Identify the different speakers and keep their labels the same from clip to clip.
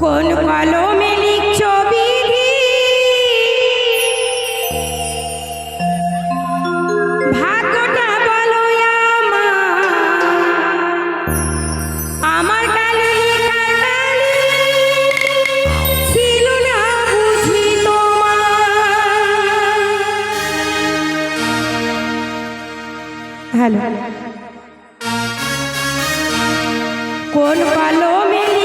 Speaker 1: কোন কলমে হ্যালো পালো কলমে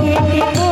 Speaker 1: Thank you.